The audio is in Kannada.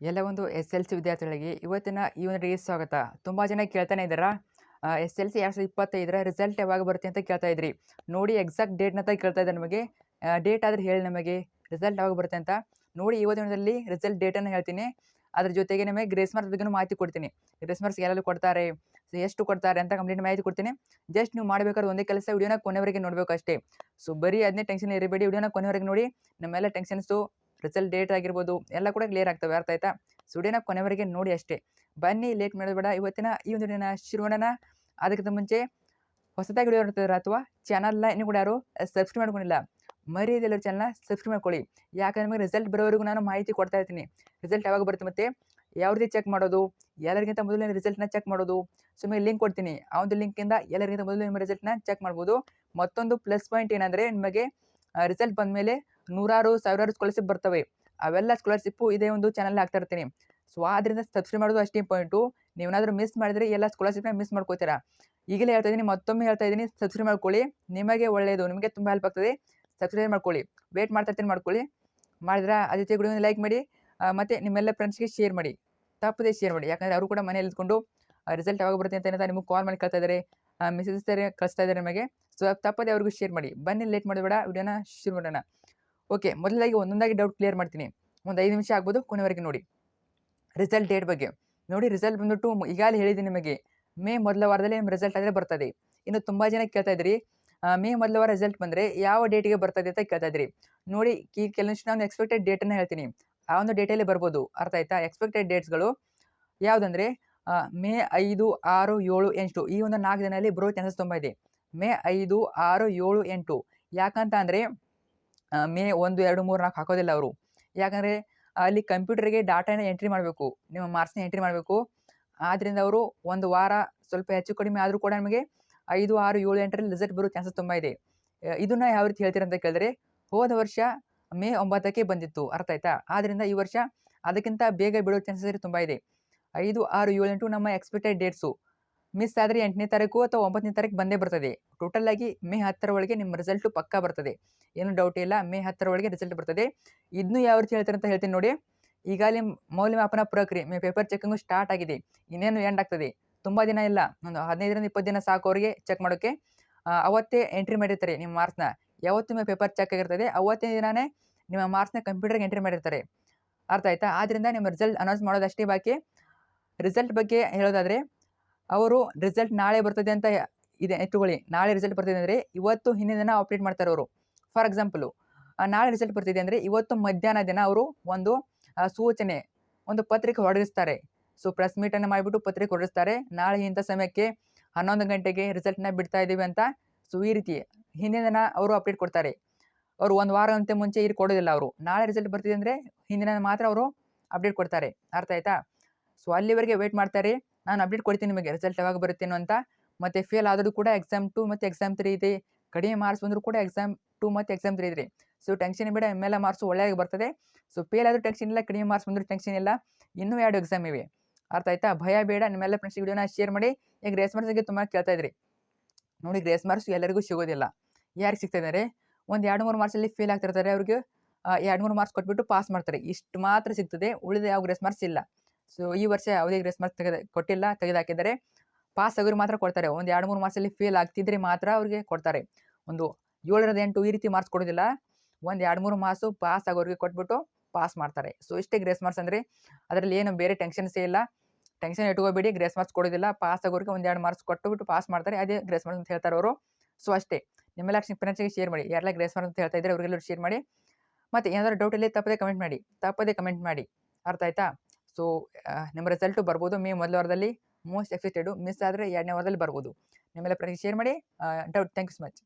ಎಲ್ಲ ಒಂದು ಎಸ್ ಎಲ್ ಸಿ ವಿದ್ಯಾರ್ಥಿಗಳಿಗೆ ಇವತ್ತಿನ ಈ ಒಂದು ರೀ ಸ್ವಾಗತ. ತುಂಬ ಜನ ಕೇಳ್ತಾನೆ ಇದ್ದಾರಾ? ಎಸ್ ಎಲ್ ಸಿ ಎರಡು ಸಾವಿರದ ರಿಸಲ್ಟ್ ಯಾವಾಗ ಬರುತ್ತೆ ಅಂತ ಕೇಳ್ತಾ ಇದ್ರಿ. ನೋಡಿ ಎಕ್ಸಾಕ್ಟ್ ಡೇಟ್ನ ಅಂತ ಕೇಳ್ತಾ ಇದ್ದಾರೆ ನಮಗೆ. ಡೇಟ್ ಆದ್ರೆ ಹೇಳಿ ನಮಗೆ. ರಿಸಲ್ಟ್ ಯಾವಾಗ ಬರುತ್ತೆ ಅಂತ. ನೋಡಿ ಇವತ್ತಿನ ದಿನದಲ್ಲಿ ರಿಸಲ್ಟ್ ಡೇಟನ್ನು ಹೇಳ್ತೀನಿ. ಅದ್ರ ಜೊತೆಗೆ ನಿಮಗೆ ಗ್ರೇಸ್ ಮಾರ್ಕ್ಸ್ ಬಗ್ಗೆ ಮಾಹಿತಿ ಕೊಡ್ತೀನಿ. ಗ್ರೇಸ್ ಮಾರ್ಕ್ಸ್ ಎಲ್ಲೆಲ್ಲಿ ಕೊಡ್ತಾರೆ, ಎಷ್ಟು ಕೊಡ್ತಾರೆ ಅಂತ ಕಂಪ್ಲೀಟ್ ಮಾಹಿತಿ ಕೊಡ್ತೀನಿ. ಜಸ್ಟ್ ನೀವು ಮಾಡಬೇಕಾದ್ರೆ ಒಂದೇ ಕೆಲಸ, ವಿಡಿಯೋನ ಕೊನೆವರೆಗೆ ನೋಡಬೇಕು ಅಷ್ಟೇ. ಸೊ ಬರೀ ಅದನ್ನೇ ಟೆನ್ಷನ್ ಇರಬೇಡಿ. ವಿಡಿಯೋನ ಕೊನೆವರೆಗೆ ನೋಡಿ. ನಮ್ಮೆಲ್ಲ ಟೆನ್ಷನ್ಸು ರಿಸಲ್ಟ್ ಡೇಟ್ ಆಗಿರ್ಬೋದು, ಎಲ್ಲ ಕೂಡ ಕ್ಲಿಯರ್ ಆಗ್ತವೆ. ಅರ್ಥ ಆಯ್ತಾ? ಸೊ ಕೊನೆವರೆಗೆ ನೋಡಿ ಅಷ್ಟೇ. ಬನ್ನಿ ಲೇಟ್ ಮಾಡೋದು ಇವತ್ತಿನ ಈ ಒಂದು ದಿನ ಶುರು ಮಾಡೋಣ ಅದಕ್ಕಿಂತ ಮುಂಚೆ ಹೊಸದಾಗಿ ವಿಡಿಯೋ ನೋಡ್ತಿದ್ದಾರೆ ಅಥವಾ ಚಾನಲ್ನ ಇನ್ನು ಕೂಡ ಯಾರು ಸಬ್ಸ್ಕ್ರೈಬ್ ಮಾಡ್ಕೊಂಡಿಲ್ಲ? ಮರ್ಯಾದೆಲ್ಲ ಚಾನಲ್ನ ಸಬ್ಸ್ಕ್ರೈಬ್ ಮಾಡ್ಕೊಳ್ಳಿ. ಯಾಕಂದ್ರೆ ನಿಮಗೆ ರಿಸಲ್ಟ್ ಬರೋವರೆಗೂ ನಾನು ಮಾಹಿತಿ ಕೊಡ್ತಾ ಇರ್ತೀನಿ. ರಿಸಲ್ಟ್ ಯಾವಾಗ ಬರುತ್ತೆ ಮತ್ತೆ? ಯಾವ ರೀತಿ ಚೆಕ್ ಮಾಡೋದು? ಎಲ್ಲರಿಗಿಂತ ಮೊದಲು ರಿಸಲ್ಟ್ನ ಚೆಕ್ ಮಾಡೋದು? ಸೊ ನಿಮಗೆ ಲಿಂಕ್ ಕೊಡ್ತೀನಿ. ಆ ಒಂದು ಲಿಂಕಿಂದ ಎಲ್ಲರಿಗಿಂತ ಮೊದಲು ನಿಮ್ಮ ರಿಸಲ್ಟ್ನ ಚೆಕ್ ಮಾಡ್ಬೋದು. ಮತ್ತೊಂದು ಪ್ಲಸ್ ಪಾಯಿಂಟ್ ಏನಂದರೆ ನಿಮಗೆ ರಿಸಲ್ಟ್ ಬಂದಮೇಲೆ ನೂರಾರು ಸಾವಿರಾರು ಸ್ಕಾಲರ್ಶಿಪ್ ಬರ್ತವೆ. ಅವೆಲ್ಲ ಸ್ಕಾಲರ್ಶಿಪ್ಪು ಇದೇ ಒಂದು ಚಾನಲ್ ಹಾಕ್ತಾ ಇರ್ತೀನಿ. ಸೊ ಆದ್ದರಿಂದ ಸಬ್ಸ್ಕ್ರೈಬ್ ಮಾಡೋದು ಅಷ್ಟೇ ಇಂಪಾರ್ಟೆಂಟು ನೀವೇನಾದರೂ ಮಿಸ್ ಮಾಡಿದರೆ ಎಲ್ಲ ಸ್ಕಾಲರ್ಶಿಪ್ನ ಮಿಸ್ ಮಾಡ್ಕೋತೀರಾ? ಈಗಲೇ ಹೇಳ್ತಾ ಇದ್ದೀನಿ, ಮತ್ತೊಮ್ಮೆ ಹೇಳ್ತಾ ಇದ್ದೀನಿ ಸಬ್ಸ್ಕ್ರೈಬ್ ಮಾಡ್ಕೊಳ್ಳಿ. ನಿಮಗೆ ಒಳ್ಳೆಯದು, ನಿಮಗೆ ತುಂಬ ಹೆಲ್ಪ್ ಆಗ್ತದೆ. ಸಬ್ಸ್ಕ್ರೈಬ್ ಮಾಡ್ಕೊಳ್ಳಿ. ವೇಟ್ ಮಾಡ್ತಾ ಇರ್ತೀನಿ, ಮಾಡ್ಕೊಳ್ಳಿ. ಮಾಡಿದ್ರೆ ಅದೇ ಜೊತೆ ಲೈಕ್ ಮಾಡಿ ಮತ್ತು ನಿಮ್ಮೆಲ್ಲ ಫ್ರೆಂಡ್ಸ್ಗೆ ಶೇರ್ ಮಾಡಿ. ತಪ್ಪದೇ ಶೇರ್ ಮಾಡಿ. ಯಾಕಂದರೆ ಅವರು ಕೂಡ ಮನೇಲಿ ಇದ್ಕೊಂಡು ರಿಸಲ್ಟ್ ಯಾವಾಗ ಬರುತ್ತೆ ಅಂತ ನಿಮಗೆ ಕಾಲ್ ಮಾಡಿ ಕಳ್ತಾ ಇದ್ದಾರೆ ಮೆಸೇಜಸ್ ಕಳಿಸ್ತಾ ಇದ್ದಾರೆ ನಿಮಗೆ. ಸೊ ತಪ್ಪದೇ ಅವ್ರಿಗೂ ಶೇರ್ ಮಾಡಿ. ಬನ್ನಿ ಲೇಟ್ ಮಾಡಬೇಡ ವಿಡಿಯೋನ ಶುರು ಮಾಡೋಣ. ಓಕೆ ಮೊದಲಾಗಿ ಒಂದೊಂದಾಗಿ ಡೌಟ್ ಕ್ಲಿಯರ್ ಮಾಡ್ತೀನಿ. ಒಂದು ಐದು ನಿಮಿಷ ಆಗ್ಬೋದು, ಕೊನೆವರೆಗೆ ನೋಡಿ. ರಿಸಲ್ಟ್ ಡೇಟ್ ಬಗ್ಗೆ. ನೋಡಿ ರಿಸಲ್ಟ್ ಬಂದ್ಬಿಟ್ಟು ಈಗಾಗಲೇ ಹೇಳಿದ್ದೀನಿ ನಿಮಗೆ. ಮೇ ಮೊದಲ ವಾರದಲ್ಲಿ ನಿಮ್ಮ ರಿಸಲ್ಟ್ ಆದರೆ ಬರ್ತದೆ. ಇನ್ನು ತುಂಬ ಜನ ಕೇಳ್ತಾ ಇದ್ರಿ. ಮೇ ಮೊದಲ ವಾರ ರಿಸಲ್ಟ್ ಬಂದರೆ ಯಾವ ಡೇಟಿಗೆ ಬರ್ತದೆ ಅಂತ ಕೇಳ್ತಾ ಇದ್ರಿ. ನೋಡಿ, ಈ ಕೆಲವೊಂದಿಷ್ಟು ನಾನು ಎಕ್ಸ್ಪೆಕ್ಟೆಡ್ ಡೇಟನ್ನು ಹೇಳ್ತೀನಿ. ಆ ಒಂದು ಡೇಟಲ್ಲಿ ಬರ್ಬೋದು. ಅರ್ಥ ಆಯ್ತಾ? ಎಕ್ಸ್ಪೆಕ್ಟೆಡ್ ಡೇಟ್ಸ್ಗಳು ಯಾವುದಂದರೆ ಮೇ ಐದು, ಆರು, ಏಳು, ಎಂಟು. ಈ ಒಂದು ನಾಲ್ಕು ದಿನದಲ್ಲಿ ಬರೋ ಚಾನ್ಸಸ್ ತುಂಬ ಇದೆ. ಮೇ ಐದು, ಆರು, ಏಳು, ಎಂಟು. ಯಾಕಂತ ಅಂದರೆ ಮೇ ಒಂದು, ಎರಡು, ಮೂರು, ನಾಲ್ಕು ಹಾಕೋದಿಲ್ಲ ಅವರು. ಯಾಕಂದರೆ ಅಲ್ಲಿ ಕಂಪ್ಯೂಟರ್ಗೆ ಡಾಟಾನ ಎಂಟ್ರಿ ಮಾಡಬೇಕು, ನಿಮ್ಮ ಮಾರ್ಕ್ಸ್ನ ಎಂಟ್ರಿ ಮಾಡಬೇಕು. ಆದ್ದರಿಂದ ಅವರು ಒಂದು ವಾರ ಸ್ವಲ್ಪ ಹೆಚ್ಚು ಕಡಿಮೆ ಆದರೂ ಕೂಡ ನಮಗೆ ಐದು, ಆರು, ಏಳು, ಎಂಟರಲ್ಲಿ ರಿಸಲ್ಟ್ ಬರೋ ಚಾನ್ಸಸ್ ತುಂಬ ಇದೆ. ಇದನ್ನು ಯಾವ ರೀತಿ ಹೇಳ್ತೀರ ಅಂತ ಕೇಳಿದ್ರೆ, ಹೋದ ವರ್ಷ ಮೇ ಒಂಬತ್ತಕ್ಕೆ ಬಂದಿತ್ತು, ಅರ್ಥ ಆಯ್ತಾ? ಆದ್ದರಿಂದ ಈ ವರ್ಷ ಅದಕ್ಕಿಂತ ಬೇಗ ಬಿಡೋ ಚಾನ್ಸಸ್ ತುಂಬ ಇದೆ. ಐದು, ಆರು, ಏಳು, ಎಂಟು ನಮ್ಮ ಎಕ್ಸ್ಪೆಕ್ಟೆಡ್ ಡೇಟ್ಸು ಮಿಸ್ ಆದರೆ ಎಂಟನೇ ತಾರೀಕು ಅಥವಾ ಒಂಬತ್ತನೇ ತಾರೀಕು ಬಂದೇ ಬರ್ತದೆ. ಟೋಟಲ್ ಆಗಿ ಮೇ ಹತ್ತರ ಒಳಗೆ ನಿಮ್ಮ ರಿಸಲ್ಟು ಪಕ್ಕಾ ಬರ್ತದೆ. ಏನು ಡೌಟ್ ಇಲ್ಲ, ಮೇ ಹತ್ತರ ಒಳಗೆ ರಿಸಲ್ಟ್ ಬರ್ತದೆ. ಇದನ್ನು ಯಾವ ರೀತಿ ಹೇಳ್ತಾರೆ ಅಂತ ಹೇಳ್ತೀನಿ ನೋಡಿ. ಈಗಾಗಲೇ ಮೌಲ್ಯಮಾಪನ ಪ್ರಕ್ರಿಯೆ ಮೇ ಪೇಪರ್ ಚೆಕ್ಕಿಂಗು ಸ್ಟಾರ್ಟ್ ಆಗಿದೆ. ಇನ್ನೇನು ಎಂಡ್ ಆಗ್ತದೆ? ತುಂಬ ದಿನ ಇಲ್ಲ. ಒಂದು ಹದಿನೈದರಿಂದ ಇಪ್ಪತ್ತು ದಿನ ಸಾಕು ಅವರಿಗೆ ಚೆಕ್ ಮಾಡೋಕ್ಕೆ ಅವತ್ತೇ ಎಂಟ್ರಿ ಮಾಡಿರ್ತಾರೆ ನಿಮ್ಮ ಮಾರ್ಕ್ಸ್ನ ಯಾವತ್ತು ಮೇ ಪೇಪರ್ ಚೆಕ್ ಆಗಿರ್ತದೆ, ಅವತ್ತೇ ದಿನವೇ ನಿಮ್ಮ ಮಾರ್ಕ್ಸ್ನ ಕಂಪ್ಯೂಟರ್ಗೆ ಎಂಟ್ರಿ ಮಾಡಿರ್ತಾರೆ. ಅರ್ಥ ಆಯ್ತಾ? ಆದ್ದರಿಂದ ನಿಮ್ಮ ರಿಸಲ್ಟ್ ಅನೌನ್ಸ್ ಮಾಡೋದಷ್ಟೇ ಬಾಕಿ. ರಿಸಲ್ಟ್ ಬಗ್ಗೆ ಹೇಳೋದಾದರೆ ಅವರು ರಿಸಲ್ಟ್ ನಾಳೆ ಬರ್ತದೆ ಅಂತ ಇದೆ ಇಟ್ಟುಕೊಳ್ಳಿ ನಾಳೆ ರಿಸಲ್ಟ್ ಬರ್ತಿದೆ ಅಂದರೆ ಇವತ್ತು ಹಿಂದಿನ ದಿನ ಅಪ್ಡೇಟ್ ಮಾಡ್ತಾರೆ ಅವರು. ಫಾರ್ ಎಕ್ಸಾಂಪಲು ನಾಳೆ ರಿಸಲ್ಟ್ ಬರ್ತಿದೆ ಅಂದರೆ ಇವತ್ತು ಮಧ್ಯಾಹ್ನ ದಿನ ಅವರು ಒಂದು ಸೂಚನೆ, ಒಂದು ಪತ್ರಿಕೆ ಹೊರಡಿಸ್ತಾರೆ. ಸೊ ಪ್ರೆಸ್ ಮೀಟನ್ನು ಮಾಡಿಬಿಟ್ಟು ಪತ್ರಿಕೆ ಹೊರಡಿಸ್ತಾರೆ. ನಾಳೆ ಇಂಥ ಸಮಯಕ್ಕೆ ಹನ್ನೊಂದು ಗಂಟೆಗೆ ರಿಸಲ್ಟ್ನ ಬಿಡ್ತಾ ಇದ್ದೀವಿ ಅಂತ ಸೊ ಈ ರೀತಿ ಹಿಂದಿನ ದಿನ ಅವರು ಅಪ್ಡೇಟ್ ಕೊಡ್ತಾರೆ. ಅವರು ಒಂದು ವಾರ ಅಂತ ಮುಂಚೆ ಇಲ್ಲಿ ಕೊಡೋದಿಲ್ಲ ಅವರು. ನಾಳೆ ರಿಸಲ್ಟ್ ಬರ್ತಿದೆ ಅಂದರೆ ಹಿಂದಿನ ಮಾತ್ರ ಅವರು ಅಪ್ಡೇಟ್ ಕೊಡ್ತಾರೆ. ಅರ್ಥ ಆಯ್ತಾ? ಸೊ ಅಲ್ಲಿವರೆಗೆ ವೇಟ್ ಮಾಡ್ತಾರೆ. ನಾನು ಅಪ್ಡೇಟ್ ಕೊಡ್ತೀನಿ ನಿಮಗೆ ರಿಸಲ್ಟ್ ಯಾವಾಗ ಬರುತ್ತೇನೋ ಅಂತ. ಮತ್ತು ಫೇಲ್ ಆದರೂ ಕೂಡ ಎಕ್ಸಾಮ್ ಟು ಮತ್ತು ಎಕ್ಸಾಮ್ ತ್ರೀ ಇದೆ. ಕಡಿಮೆ ಮಾರ್ಕ್ಸ್ ಬಂದರೂ ಕೂಡ ಎಕ್ಸಾಮ್ ಟು ಮತ್ತು ಎಕ್ಸಾಮ್ ತ್ರೀ ಇದೆ. ಸೊ ಟೆನ್ಷನ್ ಬೇಡ ಎಂ ಎಲ್ ಮಾರ್ಕ್ಸು ಒಳ್ಳೆಯಾಗಿ ಬರ್ತದೆ. ಸೊ ಫೇಲ್ ಆದರೂ ಟೆನ್ಷನ್ ಇಲ್ಲ, ಕಡಿಮೆ ಮಾರ್ಕ್ಸ್ ಬಂದರೂ ಟೆನ್ಷನ್ ಇಲ್ಲ. ಇನ್ನೂ ಎರಡು ಎಕ್ಸಾಮ್ ಇವೆ. ಅರ್ಥ ಭಯ ಬೇಡ, ನಿಮ್ಮೆಲ್ಲ ಫ್ರೆಂಡ್ಸ್ ವಿಡಿಯೋನ ಶೇರ್ ಮಾಡಿ. ಈಗ ಗ್ರೇಸ್ ಮಾರ್ಕ್ಸ್ಗೆ ತುಂಬ ಕೇಳ್ತಾ ಇದ್ರಿ. ನೋಡಿ ಗ್ರೇಸ್ ಮಾರ್ಕ್ಸ್ ಎಲ್ಲರಿಗೂ ಸಿಗೋದಿಲ್ಲ. ಯಾರಿಗೆ ಸಿಗ್ತಾ ಇದ್ದಾರೆ? ಒಂದು ಎರಡು ಮೂರು ಮಾರ್ಕ್ಸಲ್ಲಿ ಫೇಲ್ ಆಗ್ತಿರ್ತಾರೆ ಅವ್ರಿಗೆ. ಎರಡು ಮೂರು ಮಾರ್ಕ್ಸ್ ಕೊಟ್ಬಿಟ್ಟು ಪಾಸ್ ಮಾಡ್ತಾರೆ. ಇಷ್ಟು ಮಾತ್ರ ಸಿಗ್ತದೆ. ಉಳಿದ ಯಾವ ಗ್ರೇಸ್ ಮಾರ್ಕ್ಸ್ ಇಲ್ಲ. ಸೊ ಈ ವರ್ಷ ಯಾವುದೇ ಗ್ರೇಸ್ ಮಾರ್ಕ್ಸ್ ತೆಗೆದ, ಕೊಟ್ಟಿಲ್ಲ ತೆಗೆದುಹಾಕಿದ್ದಾರೆ ಪಾಸ್ ಆಗೋರು ಮಾತ್ರ ಕೊಡ್ತಾರೆ. ಒಂದು ಎರಡು, ಮೂರು ಮಾರ್ಕ್ಸಲ್ಲಿ ಫೇಲ್ ಆಗ್ತಿದ್ರೆ ಮಾತ್ರ ಅವ್ರಿಗೆ ಕೊಡ್ತಾರೆ. ಒಂದು ಏಳರದ ಎಂಟು ಈ ರೀತಿ ಮಾರ್ಕ್ಸ್ ಕೊಡೋದಿಲ್ಲ. ಒಂದು ಎರಡು, ಮೂರು ಮಾರ್ಕ್ಸು ಪಾಸ್ ಆಗೋರಿಗೆ ಕೊಟ್ಬಿಟ್ಟು ಪಾಸ್ ಮಾಡ್ತಾರೆ. ಸೊ ಇಷ್ಟೇ ಗ್ರೇಸ್ ಮಾರ್ಕ್ಸ್ ಅಂದರೆ ಅದರಲ್ಲಿ ಏನು ಬೇರೆ ಟೆನ್ಷನ್ಸೇ ಇಲ್ಲ. ಟೆನ್ಷನ್ ಇಟ್ಕೋಬೇಡಿ ಗ್ರೇಸ್ ಮಾರ್ಕ್ಸ್ ಕೊಡೋದಿಲ್ಲ. ಪಾಸ್ ಆಗೋರಿಗೆ ಒಂದು ಎರಡು ಮಾರ್ಕ್ಸ್ ಕೊಟ್ಟುಬಿಟ್ಟು ಪಾಸ್ ಮಾಡ್ತಾರೆ. ಅದೇ ಗ್ರೇಸ್ ಮಾರ್ಕ್ಸ್ ಅಂತ ಹೇಳ್ತಾರೆ ಅವರು. ಸೊ ಅಷ್ಟೇ. ನಿಮ್ಮೆಲ್ಲ ಫ್ರೆಂಡ್ಸ್ಗೆ ಶೇರ್ ಮಾಡಿ. ಯಾರೆಲ್ಲ ಗ್ರೇಸ್ ಮಾರ್ಕ್ಸ್ ಅಂತ ಹೇಳ್ತಾ ಇದ್ದಾರೆ ಅವರಿಗೆಲ್ಲರೂ ಶೇರ್ ಮಾಡಿ. ಮತ್ತು ಏನಾದರೂ ಡೌಟ್ ಇಲ್ಲಿ ತಪ್ಪದೇ ಕಮೆಂಟ್ ಮಾಡಿ. ತಪ್ಪದೇ ಕಮೆಂಟ್ ಮಾಡಿ. ಅರ್ಥ ಆಯ್ತಾ? ಸೊ ನಿಮ್ಮ ರಿಸಲ್ಟು ಬರ್ಬೋದು ಮೇ ಮೊದಲ ವಾರದಲ್ಲಿ. ಮೋಸ್ಟ್ ಎಕ್ಸೆಪ್ಟೆಡು ಮಿಸ್ ಆದರೆ ಎರಡನೇ ವಾರದಲ್ಲಿ ಬರ್ಬೋದು. ನಿಮ್ಮೆಲ್ಲ ಪ್ರತಿ ಶೇರ್ ಮಾಡಿ. Doubt thank you so much